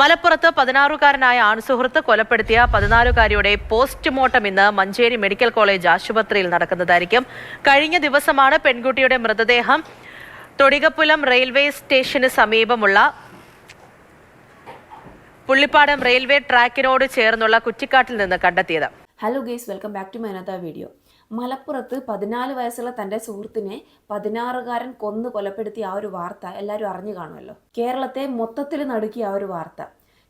മലപ്പുറത്ത് പതിനാറുകാരനായ ആൺസുഹൃത്ത് കൊലപ്പെടുത്തിയ പതിനാലുകാരിയുടെ പോസ്റ്റ്മോർട്ടം ഇന്ന് മഞ്ചേരി മെഡിക്കൽ കോളേജ് ആശുപത്രിയിൽ നടക്കുന്നതായിരിക്കും. കഴിഞ്ഞ ദിവസമാണ് പെൺകുട്ടിയുടെ മൃതദേഹം തൊടികപ്പുലം റെയിൽവേ സ്റ്റേഷന് സമീപമുള്ള പുള്ളിപ്പാടം റെയിൽവേ ട്രാക്കിനോട് ചേർന്നുള്ള കുറ്റിക്കാട്ടിൽ നിന്ന് കണ്ടെത്തിയത്. Hello guys welcome back to മൈനത്ത video മലപ്പുറത്ത് പതിനാല് വയസ്സുള്ള തന്റെ സുഹൃത്തിനെ പതിനാറുകാരൻ കൊന്നു കൊലപ്പെടുത്തിയ ആ ഒരു വാർത്ത എല്ലാവരും അറിഞ്ഞു കാണുമല്ലോ. കേരളത്തെ മൊത്തത്തിൽ നടുക്കിയ ആ ഒരു വാർത്ത.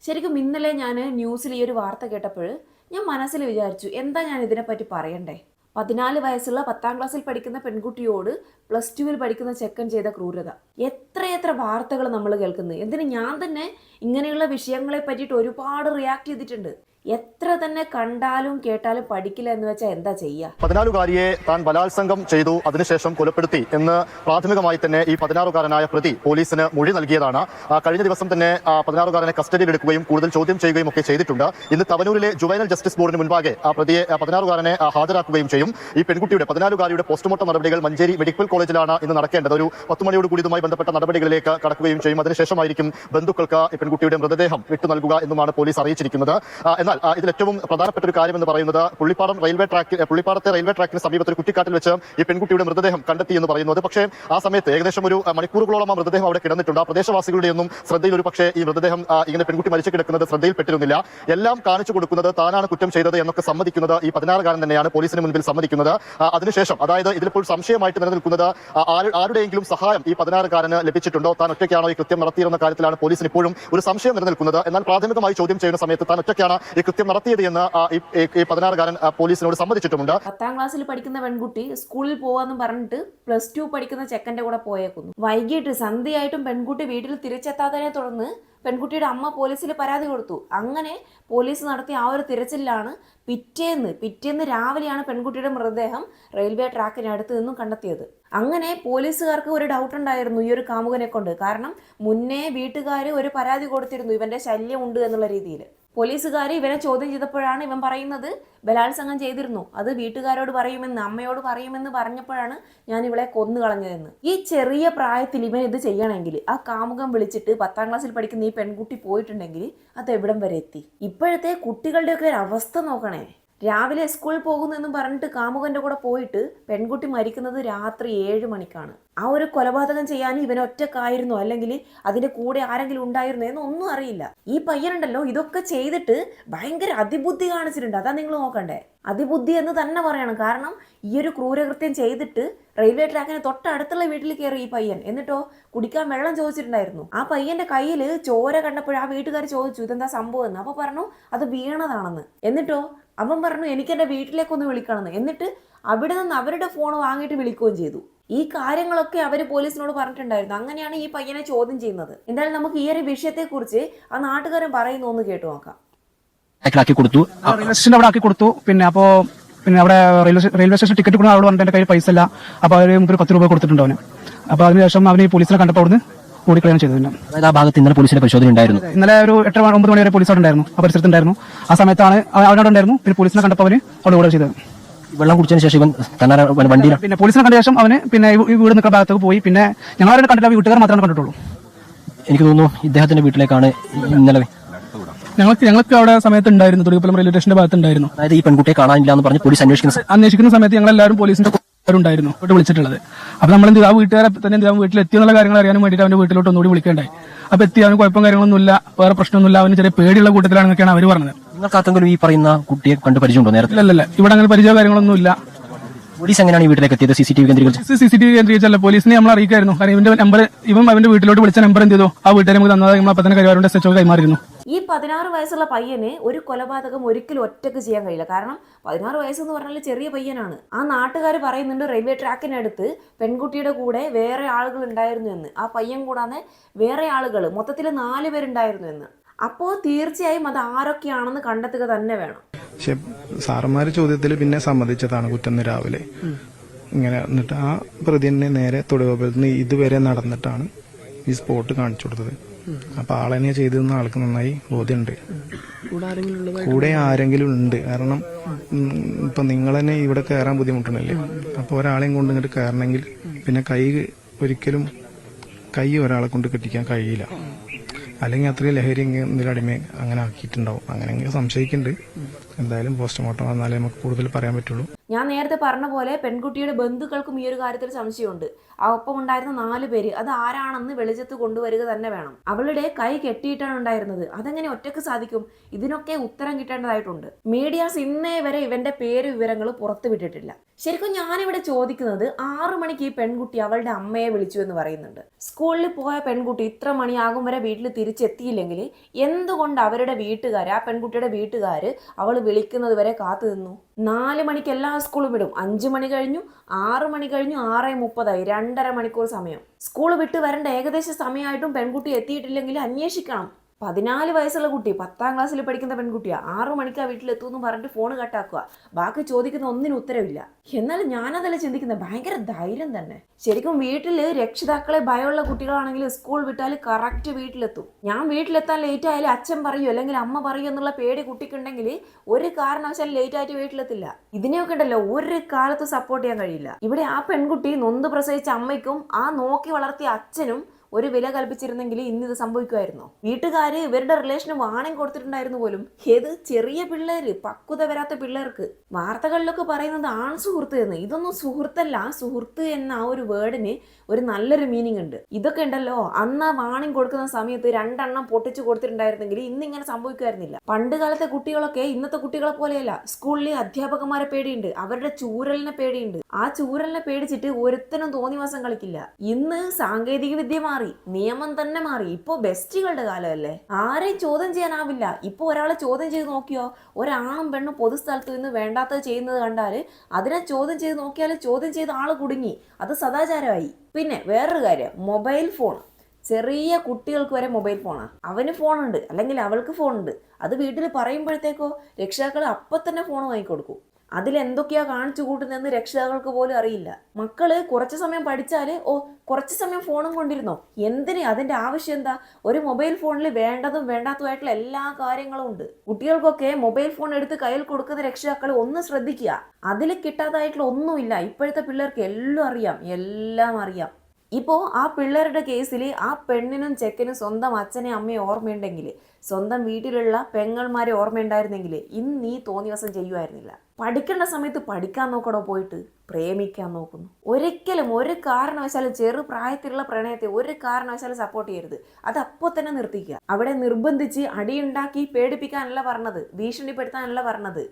ശരിക്കും ഇന്നലെ ഞാൻ ന്യൂസിൽ ഈ ഒരു വാർത്ത കേട്ടപ്പോൾ ഞാൻ മനസ്സിൽ വിചാരിച്ചു എന്താ ഞാൻ ഇതിനെപ്പറ്റി പറയണ്ടേ? പതിനാല് വയസ്സുള്ള പത്താം ക്ലാസ്സിൽ പഠിക്കുന്ന പെൺകുട്ടിയോട് പ്ലസ് ടുവിൽ പഠിക്കുന്ന ചെക്കൻ ചെയ്ത ക്രൂരത. എത്രയെത്ര വാർത്തകൾ നമ്മൾ കേൾക്കുന്നത് എന്തിന് ഞാൻ തന്നെ ഇങ്ങനെയുള്ള വിഷയങ്ങളെ പറ്റിയിട്ട് ഒരുപാട് റിയാക്ട് ചെയ്തിട്ടുണ്ട്. എത്ര തന്നെ കണ്ടാലും കേട്ടാലും പഠിക്കില്ല എന്ന് വെച്ചാൽ എന്താ ചെയ്യുക പതിനാലുകാരിയെ താൻ ബലാത്സംഗം ചെയ്തു അതിനുശേഷം കൊലപ്പെടുത്തി എന്ന് പ്രാഥമികമായി തന്നെ ഈ പതിനാറുകാരനായ പ്രതി പോലീസിന് മൊഴി നൽകിയതാണ്. കഴിഞ്ഞ ദിവസം തന്നെ പതിനാറുകാരനെ കസ്റ്റഡിയിലെടുക്കുകയും കൂടുതൽ ചോദ്യം ചെയ്യുകയും ഒക്കെ ചെയ്തിട്ടുണ്ട്. ഇന്ന് തവനൂരിലെ ജുവൈനൽ ജസ്റ്റിസ് ബോർഡിന് മുൻപാകെ ആ പ്രതിയെ പതിനാറുകാരനെ ഹാജരാക്കുകയും ചെയ്യും. ഈ പെൺകുട്ടിയുടെ പതിനാലുകാരിയുടെ പോസ്റ്റ്മോർട്ടം നടപടികൾ മഞ്ചേരി മെഡിക്കൽ കോളേജിലാണ് ഇന്ന് നടക്കേണ്ടത്. ഒരു പത്ത് മണിയോട് കൂടി ഇതുമായി ബന്ധപ്പെട്ട നടപടികളിലേക്ക് കടക്കുകയും ചെയ്യും. അതിനുശേഷമായിരിക്കും ബന്ധുക്കൾക്ക് പെൺകുട്ടിയുടെ മൃതദേഹം വിട്ടു നൽകുക എന്നുമാണ് പോലീസ് അറിയിച്ചിരിക്കുന്നത്. ആ, എന്നാൽ ഇതിൽ ഏറ്റവും പ്രധാനപ്പെട്ട ഒരു കാര്യം എന്ന് പറയുന്നത് പുള്ളിപ്പാടം റെയിൽവേ ട്രാക്ക് പുള്ളിപ്പാടത്തെ റെയിൽവേ ട്രാക്കിന് സമീപത്ത് ഒരു കുറ്റിക്കാട്ടിൽ വെച്ച് ഈ പെൺകുട്ടിയുടെ മൃതദേഹം കണ്ടെത്തി എന്ന് പറയുന്നത് പക്ഷേ ആ സമയത്ത് ഏകദേശം ഒരു മണിക്കൂറുകളോളം ആ മൃതദേഹം അവിടെ കിടന്നിട്ടുണ്ട്. ആ പ്രദേശവാസികളുടെയൊന്നും ശ്രദ്ധയിൽ ഒരു പക്ഷേ ഈ മൃതദേഹം ഇങ്ങനെ പെൺകുട്ടി മരിച്ചു കിടക്കുന്നത് ശ്രദ്ധയിൽപ്പെട്ടിരുന്നില്ല എല്ലാം കാണിച്ചു കൊടുക്കുന്നത് താനാണ് കുറ്റം ചെയ്തത് എന്നൊക്കെ സമ്മതിക്കുന്നത് ഈ പതിനാറുകാരൻ തന്നെയാണ് പോലീസിന് മുൻപിൽ സമ്മതിക്കുന്നത്. അതിനുശേഷം അതായത് ഇതിലിപ്പോൾ സംശയമായിട്ട് നിലനിൽക്കുന്നത് ആരുടെയെങ്കിലും സഹായം ഈ പതിനാറുകാരന് ലഭിച്ചിട്ടുണ്ടോ? താൻ ഒറ്റയ്ക്കാണോ ഈ കൃത്യം നടത്തിയിരുന്ന കാര്യത്തിലാണ് പോലീസിന് ഇപ്പോഴും ഒരു സംശയം നിലനിൽക്കുന്നത്. എന്നാൽ പ്രാഥമികമായി ചോദ്യം ചെയ്യുന്ന സമയത്ത് താൻ ഒറ്റയ്ക്കാണ് ഈ കൃത്യം നടത്തിയത് എന്ന് ഈ- പതിനാറുകാരൻ പോലീസിനോട് സമ്മതിച്ചിട്ടുമുണ്ട്. പത്താം ക്ലാസ്സിൽ പഠിക്കുന്ന പെൺകുട്ടി സ്കൂളിൽ പോവാന്ന് പറഞ്ഞിട്ട് പ്ലസ് ടു പഠിക്കുന്ന ചെക്കന്റെ കൂടെ പോയേക്കുന്നു. വൈകിട്ട് സന്ധ്യയായിട്ടും പെൺകുട്ടി വീട്ടിൽ തിരിച്ചെത്താത്തതിനെ തുടർന്ന് പെൺകുട്ടിയുടെ അമ്മ പോലീസിൽ പരാതി കൊടുത്തു. അങ്ങനെ പോലീസ് നടത്തിയ ആ ഒരു തിരച്ചിലാണ് പിറ്റേന്ന് പിറ്റേന്ന് രാവിലെയാണ് പെൺകുട്ടിയുടെ മൃതദേഹം റെയിൽവേ ട്രാക്കിനടുത്ത് നിന്നും കണ്ടെത്തിയത്. അങ്ങനെ പോലീസുകാർക്ക് ഒരു ഡൗട്ട് ഉണ്ടായിരുന്നു ഈ ഒരു കാമുകനെ കൊണ്ട്. കാരണം മുന്നേ വീട്ടുകാർ ഒരു പരാതി കൊടുത്തിരുന്നു ഇവന്റെ ശല്യം ഉണ്ട് എന്നുള്ള രീതിയിൽ. പോലീസുകാർ ഇവനെ ചോദ്യം ചെയ്തപ്പോഴാണ് ഇവൻ പറയുന്നത് ബലാത്സംഗം ചെയ്തിരുന്നു. അത് വീട്ടുകാരോട് പറയുമെന്ന് അമ്മയോട് പറയുമെന്ന് പറഞ്ഞപ്പോഴാണ് ഞാൻ ഇവളെ കൊന്നു കളഞ്ഞതെന്ന്. ഈ ചെറിയ പ്രായത്തിൽ ഇവൻ ഇത് ചെയ്യണമെങ്കിൽ ആ കാമുകം വിളിച്ചിട്ട് പത്താം ക്ലാസ്സിൽ പഠിക്കുന്ന ഈ പെൺകുട്ടി പോയിട്ടുണ്ടെങ്കിൽ അത് എവിടം വരെ എത്തി? ഇപ്പോഴത്തെ കുട്ടികളുടെയൊക്കെ ഒരു അവസ്ഥ നോക്കണേ. രാവിലെ സ്കൂളിൽ പോകുന്നെന്നും പറഞ്ഞിട്ട് കാമുകന്റെ കൂടെ പോയിട്ട് പെൺകുട്ടി മരിക്കുന്നത് രാത്രി ഏഴ് മണിക്കാണ്. ആ ഒരു കൊലപാതകം ചെയ്യാൻ ഇവൻ ഒറ്റക്കായിരുന്നോ അല്ലെങ്കിൽ അതിന്റെ കൂടെ ആരെങ്കിലും ഉണ്ടായിരുന്നോ എന്നൊന്നും അറിയില്ല. ഈ പയ്യനുണ്ടല്ലോ ഇതൊക്കെ ചെയ്തിട്ട് ഭയങ്കര അതിബുദ്ധി കാണിച്ചിട്ടുണ്ട്. അതാ നിങ്ങൾ നോക്കണ്ടേ. അതിബുദ്ധി എന്ന് തന്നെ പറയണം. കാരണം ഈ ഒരു ക്രൂരകൃത്യം ചെയ്തിട്ട് റെയിൽവേ ട്രാക്കിന് തൊട്ടടുത്തുള്ള വീട്ടിൽ കയറി ഈ പയ്യൻ. എന്നിട്ടോ കുടിക്കാൻ വെള്ളം ചോദിച്ചിട്ടുണ്ടായിരുന്നു. ആ പയ്യന്റെ കയ്യിൽ ചോര കണ്ടപ്പോൾ ആ വീട്ടുകാർ ചോദിച്ചു ഇതെന്താ സംഭവം? എന്ന് അപ്പൊ പറഞ്ഞു അത് വീണതാണെന്ന്. എന്നിട്ടോ അവൻ പറഞ്ഞു എനിക്ക് എന്റെ വീട്ടിലേക്കൊന്ന് വിളിക്കണമെന്ന്. എന്നിട്ട് അവിടെ നിന്ന് അവരുടെ ഫോൺ വാങ്ങിയിട്ട് വിളിക്കുകയും ചെയ്തു. ഈ കാര്യങ്ങളൊക്കെ അവർ പോലീസിനോട് പറഞ്ഞിട്ടുണ്ടായിരുന്നു. അങ്ങനെയാണ് ഈ പയ്യനെ ചോദ്യം ചെയ്യുന്നത്. എന്തായാലും നമുക്ക് ഈ ഒരു വിഷയത്തെക്കുറിച്ച് ആ നാട്ടുകാരൻ പറയുന്നു ഒന്ന് കേട്ടു നോക്കാം. കൊടുത്തു. കൊടുത്തു. പിന്നെ അപ്പോ പിന്നെ അവിടെ റെയിൽവേ റെയിൽവേ സ്റ്റേഷൻ ടിക്കറ്റ് കൊടുക്കുന്ന അവിടെ വന്നിട്ട് എന്റെ കയ്യിൽ പൈസ ഇല്ല. അപ്പൊ അവർ മുമ്പ് പത്ത് രൂപ കൊടുത്തിട്ടുണ്ട് അവന്. അപ്പോൾ അതിനുശേഷം അവന് പോലീസിനെ കണ്ടപ്പോൾ അവിടുന്ന് ഓടിക്കളയാണ് ചെയ്തത് അതായത് ആ ഭാഗത്ത് ഇന്നലെ പോലീസിന്റെ പരിശോധന ഉണ്ടായിരുന്നു. ഇന്നലെ ഒരു എട്ട് മണി- ഒമ്പത് മണി വരെ പോലീസ് അവിടെ ഉണ്ടായിരുന്നു. ആ പരിസരത്തുണ്ടായിരുന്നു ആ സമയത്താണ് അവനവിടെ ഉണ്ടായിരുന്നു. പിന്നെ പോലീസിനെ കണ്ടപ്പോൾ അവന് അവിടെ കൂടെ ചെയ്തത്. വെള്ളം കുടിച്ചതിന് ശേഷം ഇവൻ തന്നെ വണ്ടിയിൽ പിന്നെ പോലീസിനെ കണ്ട ശേഷം അവന് പിന്നെ വീട് നിൽക്കുന്ന ഭാഗത്തേക്ക് പോയി. പിന്നെ ഞങ്ങളാരും കണ്ടില്ല വീട്ടുകാർ മാത്രമേ കണ്ടിട്ടുള്ളൂ. എനിക്ക് തോന്നുന്നു ഇദ്ദേഹത്തിന്റെ വീട്ടിലേക്കാണ് ഇന്നലെ ഞങ്ങൾക്ക് ഞങ്ങൾക്ക് അവിടെ സമയത്ത് ഉണ്ടായിരുന്നു. തുടിയപ്പലം റെയിൽവേ സ്റ്റേഷന്റെ ഭാഗത്ത് ഉണ്ടായിരുന്നു അതായത് ഈ പെൺകുട്ടിയെ കാണാനില്ല എന്ന് പറഞ്ഞ് പോലീസ് അന്വേഷിക്കുന്ന സ- അന്വേഷിക്കുന്ന സമയത്ത് ഞങ്ങൾ എല്ലാവരും പോലീസിന്റെ ഉണ്ടായിരുന്നു അവിടെ വിളിച്ചിട്ടുള്ളത്. അപ്പൊ നമ്മൾ എന്ത് ചെയ്തു? ആ വീട്ടുകാരെ തന്നെ എന്ത് ചെയ്തു? അവൻ വീട്ടിൽ എത്തിയെന്നുള്ള കാര്യങ്ങൾ അറിയാനും വേണ്ടിയിട്ട് അവന്റെ വീട്ടിലോട്ട് ഒന്നുകൂടി വിളിക്കേണ്ടായി അപ്പൊ എത്തി. അവന് കുഴപ്പം കാര്യങ്ങളൊന്നുമില്ല. വേറെ പ്രശ്നമൊന്നുമില്ല. അവന് ചെറിയ പേടിയുള്ള കൂട്ടത്തിലാണെന്നൊക്കെയാണ് അവർ പറഞ്ഞത്. നിങ്ങൾക്ക് ആർക്കെങ്കിലും ഈ പറയുന്ന കുട്ടിയെ കണ്ട് പരിചയമുണ്ടോ നേരത്തെ? ഇല്ലല്ല ഇവിടെ അങ്ങനെ പരിചയ കാര്യങ്ങളൊന്നുമില്ല. പോലീസ് എങ്ങനെയാണ് ഈ വീട്ടിലേക്ക് എത്തിയത്? സി സി ടി വി കേന്ദ്രീകരിച്ച്. സി സി ടി വി കേന്ദ്രീകരിച്ചല്ല. പോലീസിനെ നമ്മൾ അറിയിക്കായിരുന്നു. കാരണം ഇവന്റെ നമ്പർ ഇവൻ അവന്റെ വീട്ടിലോട്ട് വിളിച്ച നമ്പർ എന്ത് ചെയ്തു? ആ വീട്ടുകാരെ നമുക്ക് തന്നത് നമ്മൾ അപ്പത്തന്നെ കരുവാരുടെ എസ് എച്ച് കൈമാറിയിരുന്നു. ഈ പതിനാറ് വയസ്സുള്ള പയ്യന് ഒരു കൊലപാതകം ഒരിക്കലും ഒറ്റയ്ക്ക് ചെയ്യാൻ കഴിയില്ല. കാരണം പതിനാറ് വയസ്സെന്ന് പറഞ്ഞാൽ ചെറിയ പയ്യനാണ്. ആ നാട്ടുകാർ പറയുന്നുണ്ട് റെയിൽവേ ട്രാക്കിനടുത്ത് പെൺകുട്ടിയുടെ കൂടെ വേറെ ആളുകൾ ഉണ്ടായിരുന്നു എന്ന്. ആ പയ്യൻ കൂടാതെ വേറെ ആളുകൾ മൊത്തത്തിൽ നാല് പേരുണ്ടായിരുന്നു എന്ന്. അപ്പോൾ തീർച്ചയായും അത് ആരൊക്കെയാണെന്ന് കണ്ടെത്തുക തന്നെ വേണം. പക്ഷെ സാറന്മാര് ചോദ്യത്തിൽ പിന്നെ സമ്മതിച്ചതാണ് കുറ്റം രാവിലെ. ഇങ്ങനെ എന്നിട്ട് ആ പ്രതി തന്നെ നേരെ തൊടുകോപുരത്ത് നിന്ന് ഇതുവരെ നടന്നിട്ടാണ് ഈ സ്പോട്ട് കാണിച്ചു കൊടുത്തത്. അപ്പൊ ആളെന്നെ ചെയ്തിരുന്ന ആൾക്ക് നന്നായി ബോധ്യമുണ്ട്. കൂടെ ആരെങ്കിലും ഉണ്ട്. കാരണം ഇപ്പൊ നിങ്ങൾ തന്നെ ഇവിടെ കയറാൻ ബുദ്ധിമുട്ടണല്ലേ? അപ്പൊ ഒരാളെയും കൊണ്ട് ഇങ്ങോട്ട് കയറണമെങ്കിൽ പിന്നെ കൈ ഒരിക്കലും കൈ ഒരാളെ കൊണ്ട് കെട്ടിക്കാൻ കഴിയില്ല. അല്ലെങ്കിൽ അത്രയും ലഹരി എന്തെങ്കിലും അടിമ അങ്ങനെ ആക്കിയിട്ടുണ്ടാവും. അങ്ങനെ സംശയിക്കുന്നുണ്ട് എന്തായാലും പോസ്റ്റ്മോർട്ടം വന്നാലേ നമുക്ക് കൂടുതൽ പറയാൻ പറ്റുള്ളൂ. ഞാൻ നേരത്തെ പറഞ്ഞ പോലെ പെൺകുട്ടിയുടെ ബന്ധുക്കൾക്കും ഈ ഒരു കാര്യത്തിൽ സംശയമുണ്ട്. ആ ഒപ്പം ഉണ്ടായിരുന്ന നാല് പേര് അത് ആരാണെന്ന് വെളിച്ചത്ത് കൊണ്ടുവരിക തന്നെ വേണം. അവളുടെ കൈ കെട്ടിയിട്ടാണ് ഉണ്ടായിരുന്നത്. അതെങ്ങനെ ഒറ്റയ്ക്ക് സാധിക്കും? ഇതിനൊക്കെ ഉത്തരം കിട്ടേണ്ടതായിട്ടുണ്ട്. മീഡിയാസ് ഇന്നേ വരെ ഇവന്റെ പേര് വിവരങ്ങൾ പുറത്തു വിട്ടിട്ടില്ല. ശരിക്കും ഞാനിവിടെ ചോദിക്കുന്നത് ആറു മണിക്ക് ഈ പെൺകുട്ടി അവളുടെ അമ്മയെ വിളിച്ചു എന്ന് പറയുന്നുണ്ട്. സ്കൂളിൽ പോയ പെൺകുട്ടി ഇത്ര മണിയാകും വരെ വീട്ടിൽ തിരിച്ചെത്തിയില്ലെങ്കിൽ എന്തുകൊണ്ട് അവരുടെ വീട്ടുകാർ ആ പെൺകുട്ടിയുടെ വീട്ടുകാർ അവൾ വിളിക്കുന്നത് വരെ കാത്തു നിന്നു. നാല് മണിക്ക് എല്ലാ സ്കൂളും വിടും. അഞ്ച് മണി കഴിഞ്ഞു ആറ് മണി കഴിഞ്ഞു ആറ് മുപ്പതായി രണ്ടര മണിക്കൂർ സമയം. സ്കൂൾ വിട്ട് വരേണ്ട ഏകദേശ സമയമായിട്ടും പെൺകുട്ടി എത്തിയിട്ടില്ലെങ്കിൽ അന്വേഷിക്കണം. പതിനാല് വയസ്സുള്ള കുട്ടി പത്താം ക്ലാസ്സിൽ പഠിക്കുന്ന പെൺകുട്ടിയാ. ആറു ആ വീട്ടിലെത്തുമെന്ന് പറഞ്ഞിട്ട് ഫോൺ കട്ടാക്കുക ബാക്കി ചോദിക്കുന്ന ഒന്നിനും ഉത്തരവില്ല. എന്നാലും ഞാനതല്ല ചിന്തിക്കുന്നത് ഭയങ്കര ധൈര്യം തന്നെ. ശരിക്കും വീട്ടിൽ രക്ഷിതാക്കളെ ഭയമുള്ള കുട്ടികളാണെങ്കിൽ സ്കൂൾ വിട്ടാൽ കറക്റ്റ് വീട്ടിലെത്തും. ഞാൻ വീട്ടിലെത്താൻ ലേറ്റ് ആയാലും അച്ഛൻ പറയൂ അല്ലെങ്കിൽ അമ്മ പറയൂ എന്നുള്ള പേടി കുട്ടിക്കുണ്ടെങ്കിൽ ഒരു കാരണവശാലും ലേറ്റ് ആയിട്ട് വീട്ടിലെത്തില്ല. ഇതിനെയൊക്കെ ഉണ്ടല്ലോ ഒരു കാലത്ത് സപ്പോർട്ട് ചെയ്യാൻ കഴിയില്ല. ഇവിടെ ആ പെൺകുട്ടി നൊന്ത് പ്രസവിച്ച അമ്മയ്ക്കും ആ നോക്കി വളർത്തിയ അച്ഛനും ഒരു വില കൽപ്പിച്ചിരുന്നെങ്കിൽ ഇന്ന് ഇത് സംഭവിക്കുമായിരുന്നോ? വീട്ടുകാര് ഇവരുടെ റിലേഷന് വാണിംഗ് കൊടുത്തിട്ടുണ്ടായിരുന്നു പോലും. ഏത് ചെറിയ പിള്ളേര് പക്വത വരാത്ത പിള്ളേർക്ക്. വാർത്തകളിലൊക്കെ പറയുന്നത് ആൺ സുഹൃത്ത് എന്ന്. ഇതൊന്നും സുഹൃത്തല്ല. സുഹൃത്ത് എന്ന ആ ഒരു വേർഡിന് ഒരു നല്ലൊരു മീനിങ് ഉണ്ട്. ഇതൊക്കെ ഉണ്ടല്ലോ. അന്ന് വാണിംഗ് കൊടുക്കുന്ന സമയത്ത് രണ്ടെണ്ണം പൊട്ടിച്ചു കൊടുത്തിട്ടുണ്ടായിരുന്നെങ്കിൽ ഇന്ന് ഇങ്ങനെ സംഭവിക്കുമായിരുന്നില്ല. പണ്ട് കാലത്തെ കുട്ടികളൊക്കെ ഇന്നത്തെ കുട്ടികളെ പോലെയല്ല. സ്കൂളിൽ അധ്യാപകന്മാരെ പേടിയുണ്ട്. അവരുടെ ചൂരലിനെ പേടിയുണ്ട്. ആ ചൂരലിനെ പേടിച്ചിട്ട് ഒരുത്തനും തോന്നിവാസം കളിക്കില്ല. ഇന്ന് സാങ്കേതിക വിദ്യ മാറി. നിയമം തന്നെ മാറി. ഇപ്പോ ബെസ്റ്റുകളുടെ കാലമല്ലേ? ആരെയും ചോദ്യം ചെയ്യാനാവില്ല. ഇപ്പൊ ഒരാളെ ചോദ്യം ചെയ്ത് നോക്കിയോ? ഒരാണും പെണ്ണും പൊതുസ്ഥലത്ത് നിന്ന് വേണ്ടാത്തത് ചെയ്യുന്നത് കണ്ടാൽ അതിനെ ചോദ്യം ചെയ്ത് നോക്കിയാൽ ചോദ്യം ചെയ്ത ആൾ കുടുങ്ങി. അത് സദാചാരമായി. പിന്നെ വേറൊരു കാര്യം. മൊബൈൽ ഫോൺ ചെറിയ കുട്ടികൾക്ക് വരെ മൊബൈൽ ഫോണാണ് അവന് ഫോണുണ്ട്. അല്ലെങ്കിൽ അവൾക്ക് ഫോണുണ്ട്. അത് വീട്ടിൽ പറയുമ്പോഴത്തേക്കോ രക്ഷിതാക്കൾ അപ്പം തന്നെ ഫോൺ വാങ്ങിക്കൊടുക്കും. അതിൽ എന്തൊക്കെയാ കാണിച്ചു കൂട്ടുന്നതെന്ന് രക്ഷിതാക്കൾക്ക് പോലും അറിയില്ല. മക്കൾ കുറച്ച് സമയം പഠിച്ചാൽ ഓ കുറച്ച് സമയം ഫോണും കൊണ്ടിരുന്നോ? എന്തിന്? അതിന്റെ ആവശ്യം എന്താ? ഒരു മൊബൈൽ ഫോണിൽ വേണ്ടതും വേണ്ടാത്തതുമായിട്ടുള്ള എല്ലാ കാര്യങ്ങളും ഉണ്ട്. കുട്ടികൾക്കൊക്കെ മൊബൈൽ ഫോൺ എടുത്ത് കയ്യിൽ കൊടുക്കുന്ന രക്ഷിതാക്കൾ ഒന്ന് ശ്രദ്ധിക്കുക. അതിൽ കിട്ടാതായിട്ടുള്ള ഒന്നുമില്ല. ഇപ്പോഴത്തെ പിള്ളേർക്ക് എല്ലാം അറിയാം. എല്ലാം അറിയാം. ഇപ്പോൾ ആ പിള്ളേരുടെ കേസിൽ ആ പെണ്ണിനും ചെക്കനും സ്വന്തം അച്ഛനെ അമ്മയെ ഓർമ്മയുണ്ടെങ്കിൽ സ്വന്തം വീട്ടിലുള്ള പെങ്ങന്മാരെ ഓർമ്മയുണ്ടായിരുന്നെങ്കിൽ ഇന്ന് ഈ തോന്നിവാസം ചെയ്യുമായിരുന്നില്ല പഠിക്കേണ്ട സമയത്ത് പഠിക്കാൻ നോക്കണോ പോയിട്ട് പ്രേമിക്കാൻ നോക്കുന്നു. ഒരിക്കലും ഒരു കാരണവശാലും ചെറു പ്രായത്തിലുള്ള പ്രണയത്തെ ഒരു കാരണവശാലും സപ്പോർട്ട് ചെയ്യരുത്. അത് അപ്പോൾ തന്നെ നിർത്തിക്കുക. അവിടെ നിർബന്ധിച്ച് അടിയുണ്ടാക്കി പേടിപ്പിക്കാനല്ല പറഞ്ഞത് ഭീഷണിപ്പെടുത്താനല്ല പറഞ്ഞത്.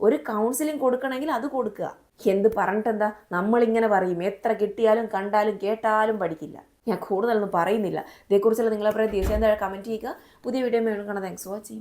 ഒരു കൗൺസിലിംഗ് കൊടുക്കണമെങ്കിൽ അത് കൊടുക്കുക. എന്ത് പറഞ്ഞിട്ടെന്താ? നമ്മളിങ്ങനെ പറയും. എത്ര കിട്ടിയാലും കണ്ടാലും കേട്ടാലും പഠിക്കില്ല. ഞാൻ കൂടുതലൊന്നും പറയുന്നില്ല. ഇതേക്കുറിച്ചുള്ള നിങ്ങളെ തീർച്ചയായും താഴെ കമന്റ് ചെയ്യുക. പുതിയ വീഡിയോ മേടിക്കണം താങ്ക്സ് ഫോർ വാച്ചിങ്